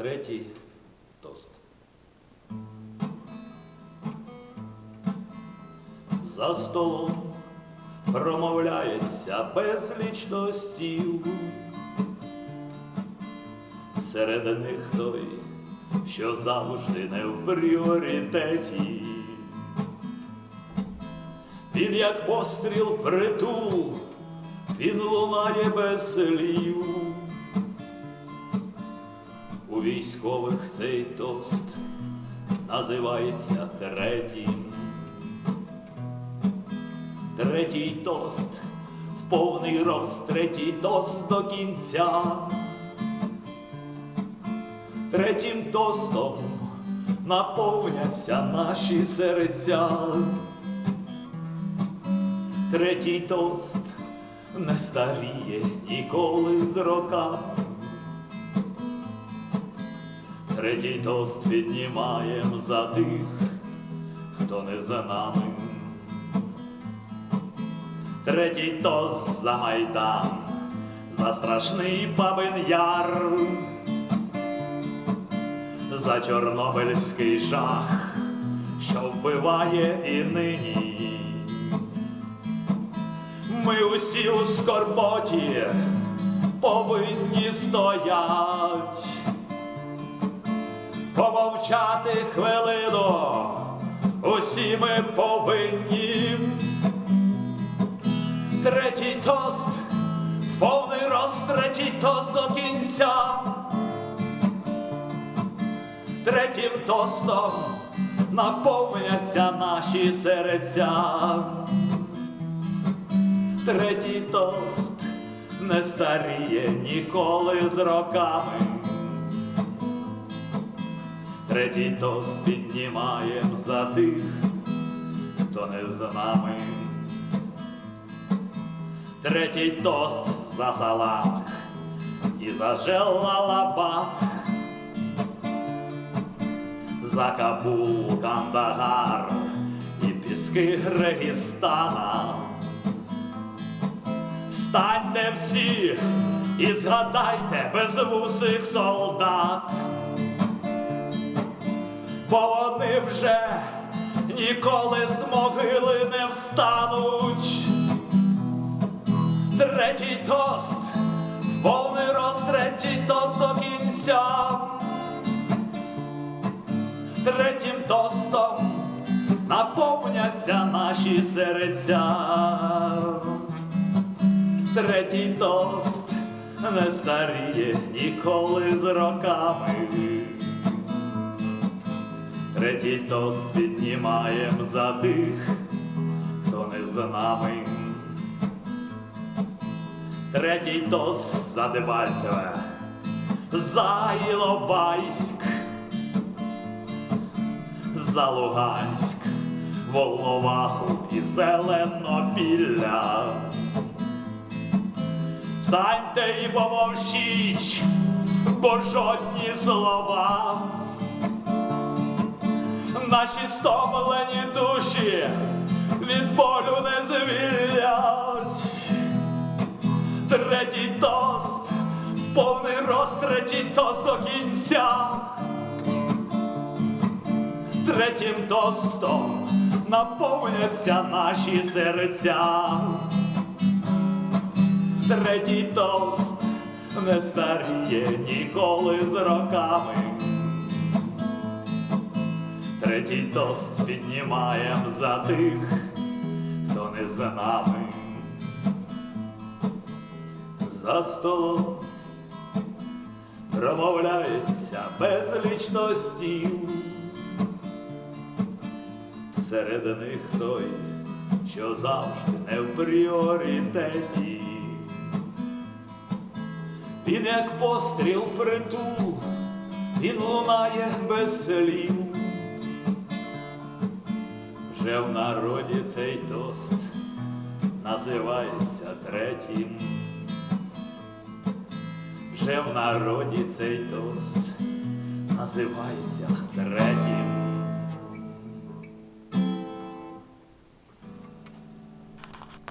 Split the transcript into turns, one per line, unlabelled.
Третій тост. За столом промовляється безліч тостів. Серед них той, що завжди не в пріоритеті. Він як постріл притул, він лунає без слів. У військових цей тост називається третім. Третій тост в повний рост, третій тост до кінця. Третім тостом наповняться наші серця. Третій тост не старіє ніколи з роками. Третій тост піднімаєм за тих, хто не за нами. Третій тост за майдан, за страшний бабин яр, за чорнобильський жах, що вбиває і нині. Ми усі у скорботі повинні стоять, помовчати хвилину, усі ми повинні. Третій тост, в повний рост, третій тост до кінця. Третім тостом наповняться наші серця. Третій тост не старіє ніколи з роками. Третій тост піднімаєм за тих, хто не з нами. Третій тост за салам і за Джелалабад, за Кабул, Кандагар і піски Регістана. Встаньте всі і згадайте безвусих солдат, бо вони вже ніколи з могили не встануть. Третій тост, повний рост, третій тост до кінця. Третім тостом наповняться наші серця. Третій тост не старіє ніколи з роками. Третій тост піднімаєм за тих, хто не з нами. Третій тост за Дебальцеве, за Іловайськ, за Луганськ, Волноваху і Зеленопілля. Встаньте і помовчіть, бо жодні слова. Наші стомлені душі від болю не звілять. Третій тост, повний рост, третій тост до кінця. Третім тостом наповняться наші серця. Третій тост не старіє ніколи з роками. Третій тост піднімаєм за тих, хто не за нами. За столом промовляється безліч тостів. Серед них той, що завжди не в пріоритеті. Він як постріл притул, він лунає без слів. Вже в народі цей тост називається третім. Вже в народі цей тост називається третім.